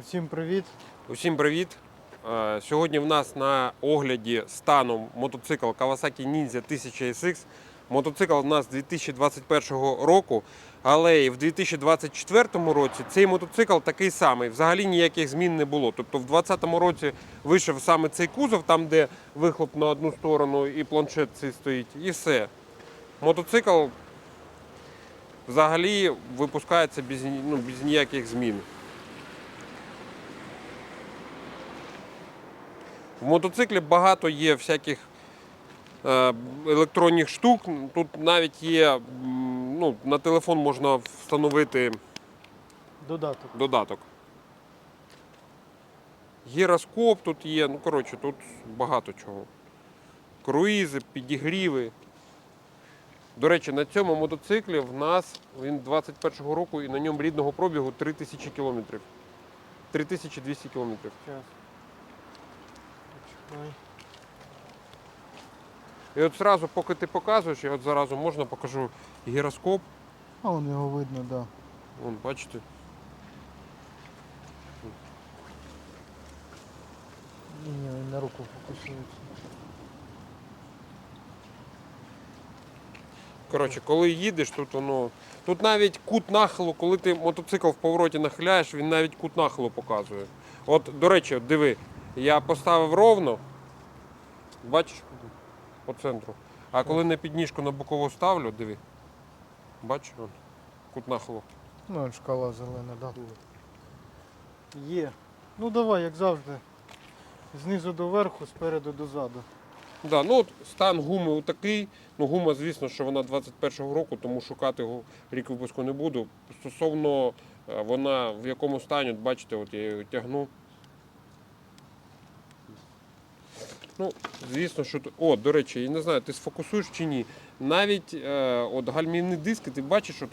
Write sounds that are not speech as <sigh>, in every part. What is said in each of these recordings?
Усім привіт. Усім привіт! Е, Сьогодні в нас на огляді станом мотоцикл Kawasaki Ninja 1000 SX. Мотоцикл у нас 2021 року, але і в 2024 році цей мотоцикл такий самий. Взагалі ніяких змін не було. Тобто в 2020 році вийшов саме цей кузов, там де вихлоп на одну сторону і планшет цей стоїть, і все. Мотоцикл взагалі випускається без, ну, без ніяких змін. В мотоциклі багато є всяких е, електронних штук. Тут навіть є ну, на телефон можна встановити Додаток. додаток. Гіроскоп тут є, ну коротше, тут багато чого. Круїзи, підігріви. До речі, на цьому мотоциклі в нас він 21-го року і на ньому рідного пробігу 3000 кілометрів. 3200 кілометрів. І от зразу, поки ти показуєш, я от зразу можна покажу гіроскоп. А вон його видно, так. Да. Вон, бачите? Ні, ні, він на руку фокусується. Коротше, коли їдеш, тут воно. Тут навіть кут нахилу, коли ти мотоцикл в повороті нахиляєш, він навіть кут нахилу показує. От, до речі, диви, я поставив ровно, бачиш, по центру. А коли на підніжку на бокову ставлю, диви. Бачиш, от, кут нахилу. Ну, шкала зелена, так. Да. Є. Ну давай, як завжди. Знизу до верху, спереду до заду. Да, ну от стан гуми такий. Ну, гума, звісно, що вона 21-го року, тому шукати його рік випуску не буду. Стосовно е, вона в якому стані, от бачите, от я її тягну. Ну, звісно, що О, до речі, я не знаю, ти сфокусуєш чи ні. Навіть е, от гальмівні диски, ти бачиш, от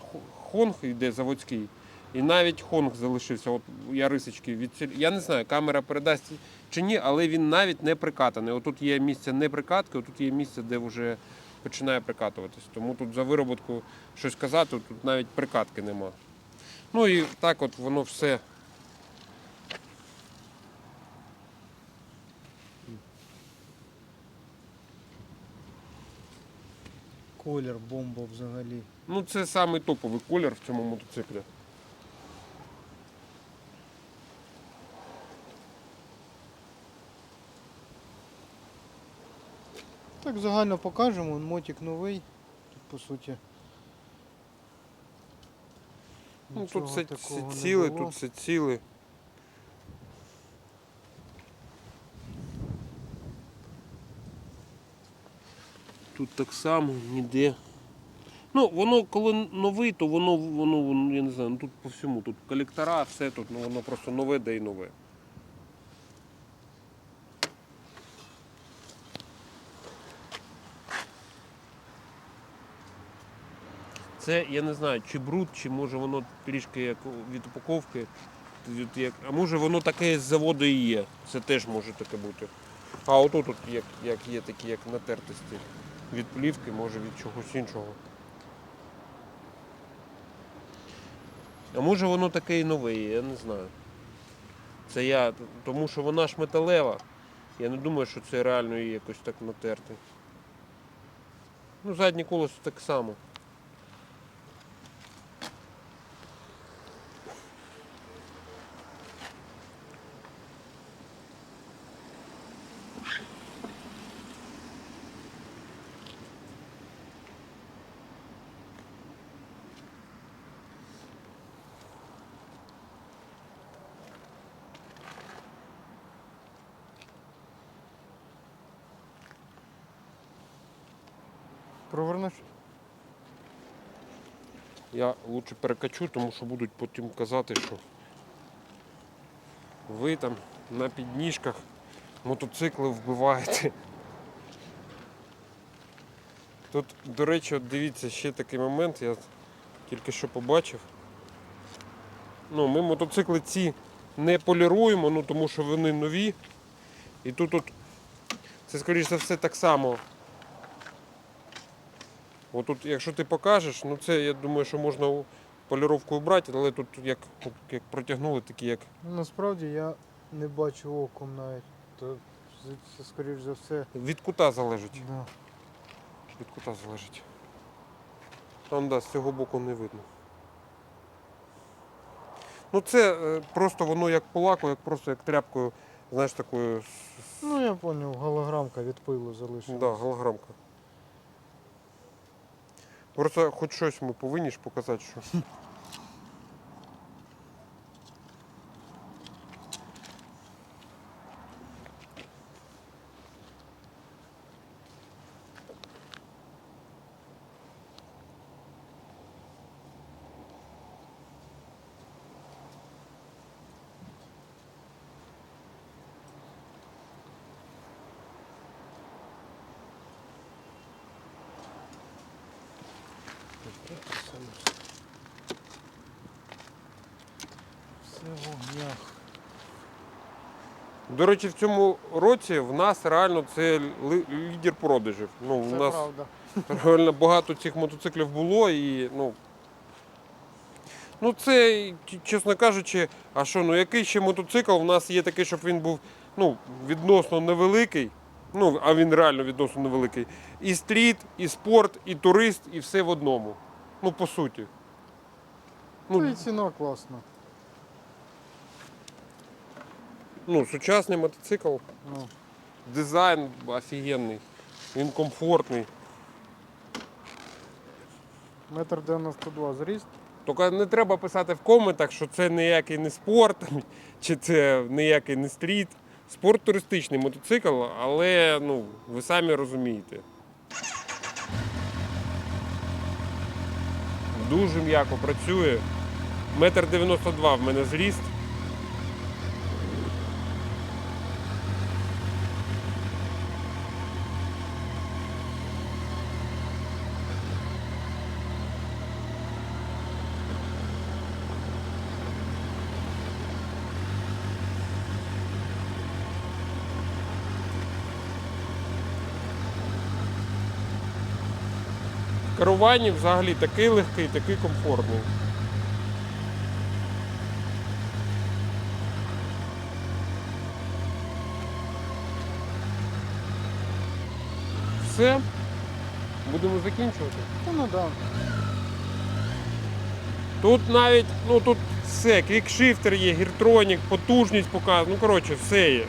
хонг йде заводський. І навіть хонг залишився. От я рисочки від Я не знаю, камера передасть чи ні, але він навіть не прикатаний. Отут є місце не прикатки, отут є місце, де вже починає прикатуватись. Тому тут за вироботку щось казати, тут навіть прикатки нема. Ну і так от воно все. Колір, бомба взагалі. Ну це самий топовий колір в цьому мотоциклі. Так загально покажемо, мотик новий. Тут по суті. Ну, тут все, все ціле, тут все ціле. Тут так само ніде. Ну, воно коли новий, то воно, воно, воно я не знаю, ну тут по всьому, тут колектора, все тут, ну воно просто нове, де й нове. Це я не знаю, чи бруд, чи може воно трішки як від упаковки. А може воно таке з заводу і є. Це теж може таке бути. А отут от як, як є такі як натертості. Від плівки, може від чогось іншого. А може воно таке і нове, я не знаю. Це я, тому що вона ж металева. Я не думаю, що це реально її якось так натерти. Ну, заднє колесо так само. Провернеш? Я лучше перекачу, тому що будуть потім казати, що ви там на підніжках мотоцикли вбиваєте. Тут, до речі, от дивіться, ще такий момент, я тільки що побачив. Ну, ми мотоцикли ці не поліруємо, ну, тому що вони нові. І тут от, це, скоріш за все, так само Отут, якщо ти покажеш, ну це я думаю, що можна поліровкою брати, але тут як, як протягнули, такі як. Ну, насправді я не бачу оком навіть. То це, скоріш за все. Від кута залежить. Да. Від кута залежить. Там да, з цього боку не видно. Ну це е, просто воно як по лаку, як просто як тряпкою, знаєш, такою. Ну я зрозумів, голограмка від пилу залишилась. Да, голограмка. Просто хоч щось ми повинні ж показати, що. <laughs> Все в огнях. До речі, в цьому році в нас реально це лідер продажів. Ну, у Це нас правда. реально багато цих мотоциклів було і ну. Ну це, чесно кажучи, а що, ну який ще мотоцикл? У нас є такий, щоб він був ну, відносно невеликий. Ну, а він реально відносно невеликий. І стріт, і спорт, і турист, і все в одному. Ну, по суті. Ну і Ну, ціна класна. Ну сучасний мотоцикл, Ну, дизайн офігенний, він комфортний. метр 92 зріст. Тільки не треба писати в коментах, що це ніякий не спорт, <laughs> чи це ніякий не стріт. Спорт туристичний мотоцикл, але ну, ви самі розумієте. Дуже м'яко працює. Метр 92 в мене зріст. В керуванні взагалі такий легкий, такий комфортний. Все. Будемо закінчувати. Та ну да. Тут навіть, ну тут все, квікшифтер є, гіртронік, потужність показує, ну коротше, все є.